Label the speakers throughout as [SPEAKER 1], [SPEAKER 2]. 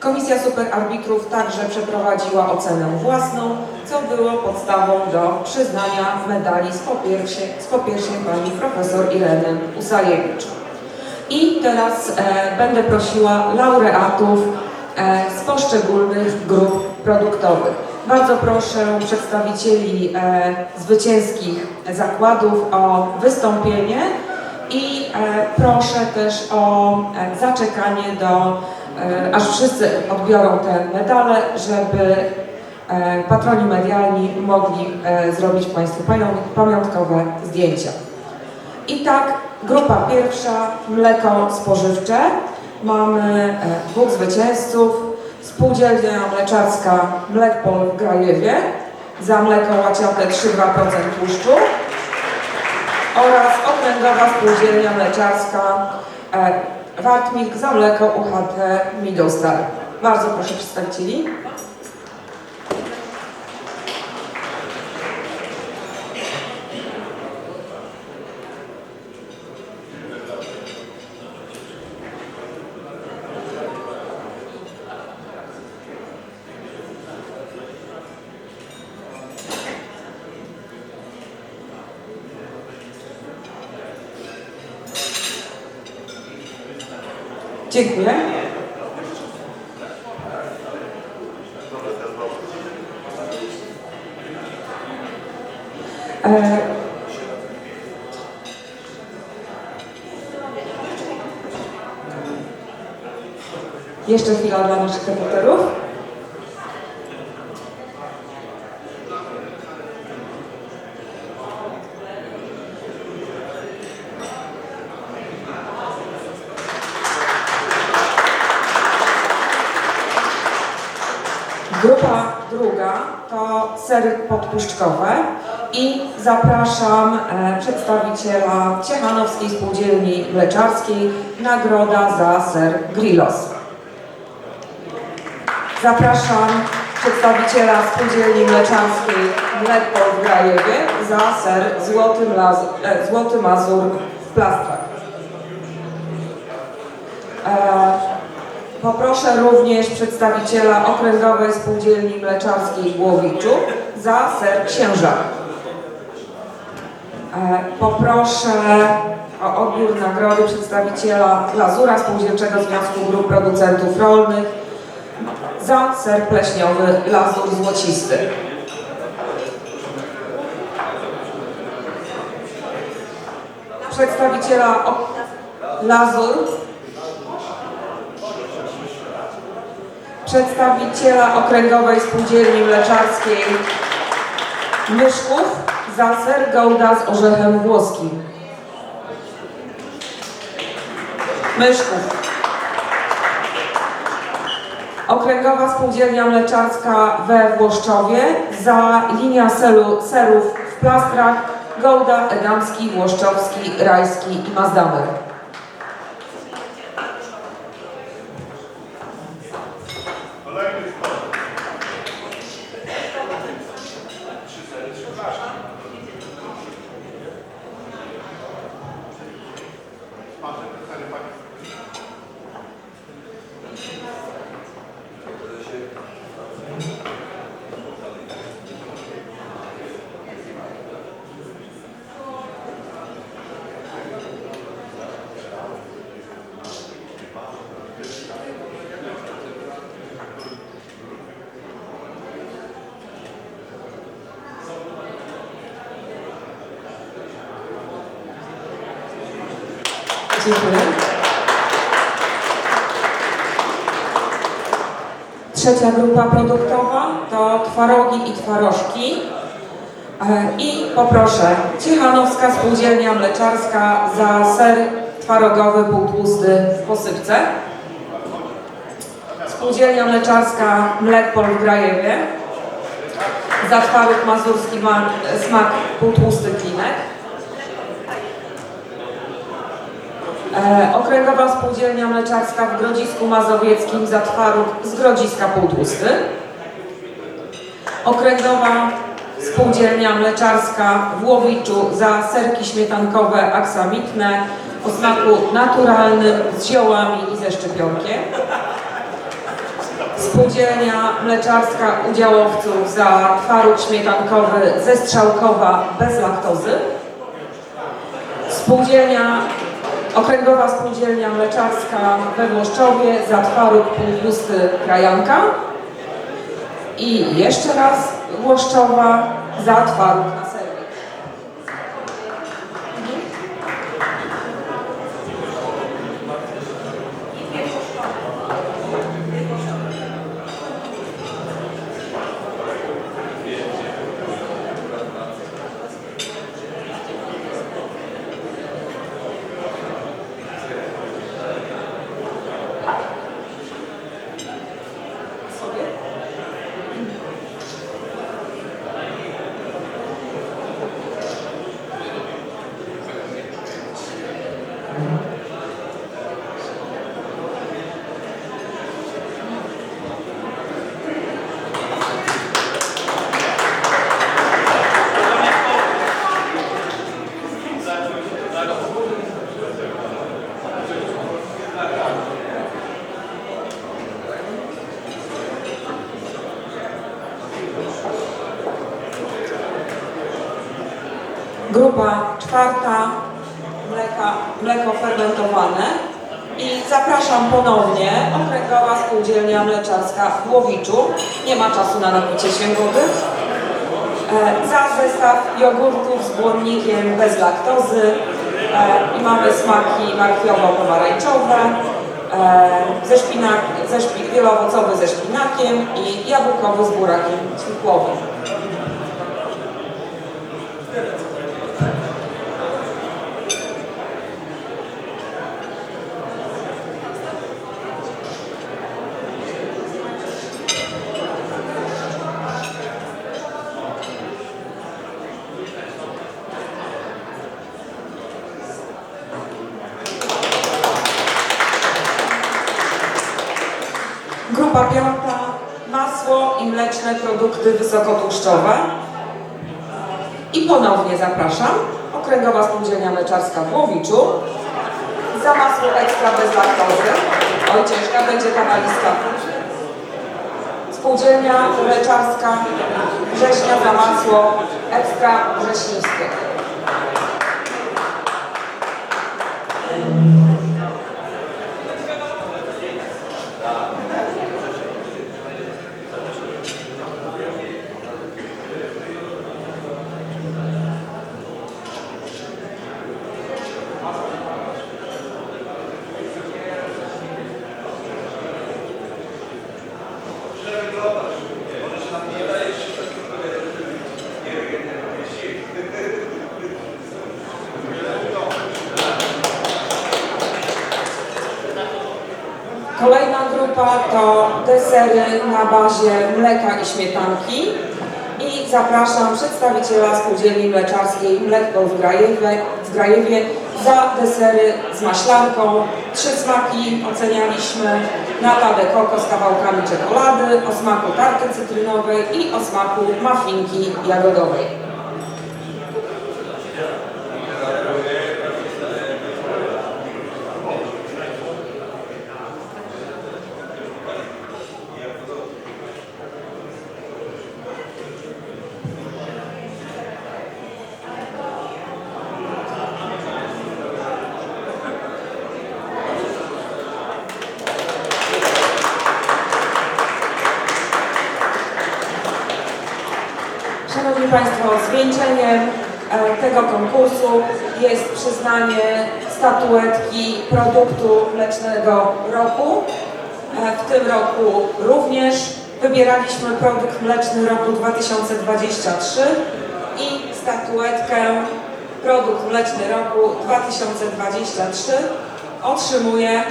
[SPEAKER 1] Komisja Superarbitrów także przeprowadziła ocenę własną, co było podstawą do przyznania medali z popiersie, z popiersie pani profesor Ireny Usajewicz. I teraz e, będę prosiła laureatów e, z poszczególnych grup produktowych. Bardzo proszę przedstawicieli e, zwycięskich zakładów o wystąpienie i e, proszę też o e, zaczekanie do, aż wszyscy odbiorą te medale, żeby e, patroni medialni mogli e, zrobić Państwu pamią- pamiątkowe zdjęcia. I tak, grupa pierwsza, mleko spożywcze. Mamy e, dwóch zwycięzców. Spółdzielnia mleczarska Mlekpol w Grajewie za mleko łaciate 3,2% tłuszczu oraz okręgowa spółdzielnia mleczarska e, Wartmilk za mleko UHT Middlestar. Bardzo proszę przedstawicieli. Dziękuję. E, Jeszcze chwila dla naszych reporterów. Grupa druga to sery podpuszczkowe i zapraszam e, przedstawiciela Ciechanowskiej Spółdzielni Mleczarskiej Nagroda za ser Grillos. Zapraszam przedstawiciela Spółdzielni Mleczarskiej Mleko w Grajewie za ser Złoty, Mlaz, e, Złoty Mazur w plastrach. Poproszę również przedstawiciela Okręgowej Spółdzielni Mleczarskiej w Głowiczu za ser księża. E, Poproszę o odbiór nagrody przedstawiciela Lazura Spółdzielczego Związku Grup Producentów Rolnych za ser pleśniowy Lazur Złocisty. Przedstawiciela o- Lazur przedstawiciela Okręgowej Spółdzielni Mleczarskiej Myszków za ser Gouda z orzechem włoskim. Myszków. Okręgowa Spółdzielnia Mleczarska we Włoszczowie za linia selu, serów w plastrach Gouda, Edamski, Włoszczowski, Rajski i Mazdamer. Dziękuję. Trzecia grupa produktowa to twarogi i twarożki. E, I poproszę Ciechanowska Spółdzielnia Mleczarska za ser twarogowy półtłusty w posypce. Spółdzielnia Mleczarska Mlekpol w Grajewie za twaróg mazurski ma, smak półtłusty klinek. E, Okręgowa Spółdzielnia Mleczarska w Grodzisku Mazowieckim za twaróg z Grodziska Półtłusty. Okręgowa Spółdzielnia Mleczarska w Łowiczu za serki śmietankowe aksamitne o smaku naturalnym z ziołami i ze szczypionkiem. Spółdzielnia Mleczarska Udziałowców za twaróg śmietankowy ze Strzałkowa bez laktozy. Spółdzielnia, Okręgowa Spółdzielnia Mleczarska we Włoszczowie za twaróg półpusty Krajanka. I jeszcze raz Włoszczowa za twaróg na serwis. Grupa czwarta, mleka, mleko fermentowane. I zapraszam ponownie Okręgowa Spółdzielnia Mleczarska w Łowiczu. Nie ma czasu na napicie wody. E, za zestaw jogurtów z błonnikiem bez laktozy. E, I mamy smaki markwiowo-pomarańczowe, e, ze szpinak, ze szpi, wieloowocowy ze szpinakiem i jabłkowy z burakiem ćwikłowym. Grupa piąta, masło i mleczne produkty wysokotłuszczowe. I ponownie zapraszam, Okręgowa Spółdzielnia Mleczarska w Łowiczu. Za masło ekstra bez laktozy. Oj, ciężka będzie ta walizka. Spółdzielnia Mleczarska Września za masło ekstra wrześnińskie. Kolejna grupa to desery na bazie mleka i śmietanki. I zapraszam przedstawiciela Spółdzielni Mleczarskiej Mleko w Grajewie, w Grajewie za desery z maślanką. Trzy smaki ocenialiśmy. Nata de coco z kawałkami czekolady, o smaku tarty cytrynowej i o smaku muffinki jagodowej. Szanowni Państwo, zwieńczeniem e, tego konkursu jest przyznanie statuetki produktu mlecznego roku. E, W tym roku również wybieraliśmy produkt mleczny roku 2023 i statuetkę produkt mleczny roku 2023 otrzymuje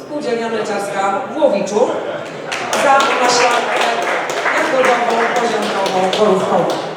[SPEAKER 1] Spółdzielnia Mleczarska w Łowiczu za naszą jagodową, poziomkową, borówkową.